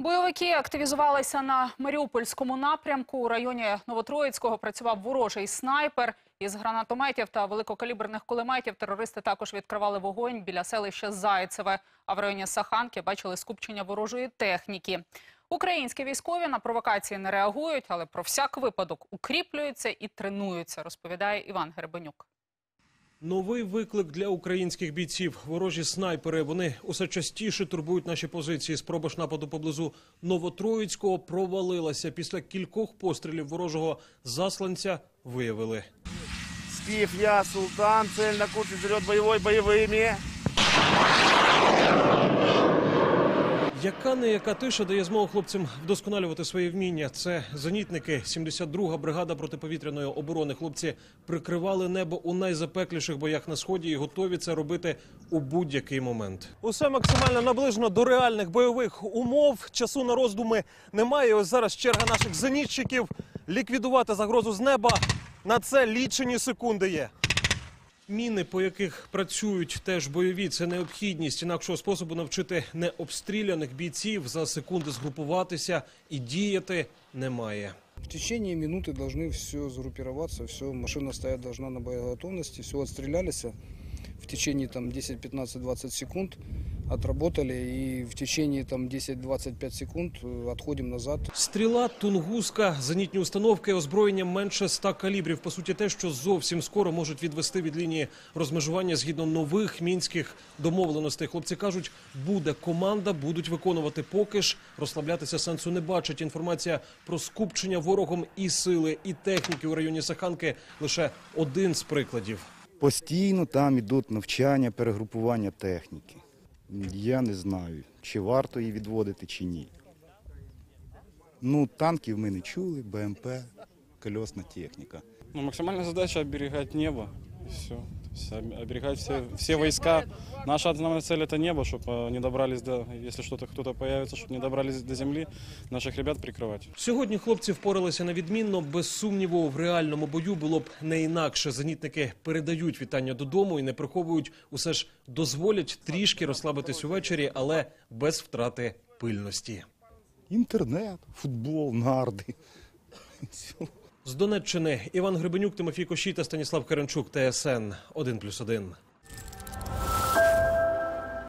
Бойовики активізувалися на Маріупольському напрямку. У районі Новотроїцького працював ворожий снайпер. Із гранатометів та великокаліберних кулеметів терористи також відкривали вогонь біля селища Зайцеве. А в районі Саханки бачили скупчення ворожої техніки. Українські військові на провокації не реагують, але про всяк випадок укріплюються і тренуються, розповідає Іван Гербенюк. Новий виклик для українських бійців. Ворожі снайпери. Вони усе частіше турбують наші позиції. Спроба ж нападу поблизу Новотроїцького провалилася. Після кількох пострілів ворожого засланця виявили. Скиф, я, Султан, цель на курсе бойовий боевой боевыми. Яка не яка тиша дає змогу хлопцям вдосконалювати свої вміння? Це зенітники, 72-га бригада протиповітряної оборони. Хлопці прикривали небо у найзапекліших боях на сході і готові це робити у будь-який момент. Усе максимально наближено до реальних бойових умов. Часу на роздуми немає. Ось зараз черга наших зенітчиків ліквідувати загрозу з неба. На це лічені секунди є. Міни, по яких працюють теж бойові, це необхідність. Інакшого способу навчити необстріляних бійців за секунди згрупуватися і діяти немає. В течение минуты должны все сгруппироваться, все, машина стоять должна на боеготовности, все отстрелялись, в течение там 10, 15, 20 секунд отработали и в течение там 10-25 секунд э, отходим назад. Стріла, тунгуска, зенітні установки, озброєння менше 100 калібрів. По суті, те, що зовсім скоро можуть відвести від лінії розмежування згідно нових мінських домовленостей. Хлопці кажуть, буде команда, будуть виконувати поки ж. Розслаблятися сенсу не бачать. Інформація про скупчення ворогом і сили, і техніки у районі Саханки лише один з прикладів. Постійно там ідуть навчання, перегрупування техніки. Я не знаю, чи варто її відводити, чи ні. Ну, танків ми не чули, БМП, кольосна техніка. Ну, максимальная задача оберегать небо. И все То есть об- оберегать все, все войска. Наша основная цель это небо, чтобы не добрались до, если что-то кто-то появится, чтобы не добрались до земли, наших ребят прикрывать. Сьогодні хлопці впоралися на відмінно. Без сумніву, в реальному бою було б не інакше. Зенітники передають вітання додому і не приховують. Усе ж дозволять трішки розслабитись увечері, але без втрати пильності. Інтернет, футбол, нарди. З Донеччини Іван Гребенюк, Тимофій Кощій та Станіслав Керенчук, ТСН 1+,1.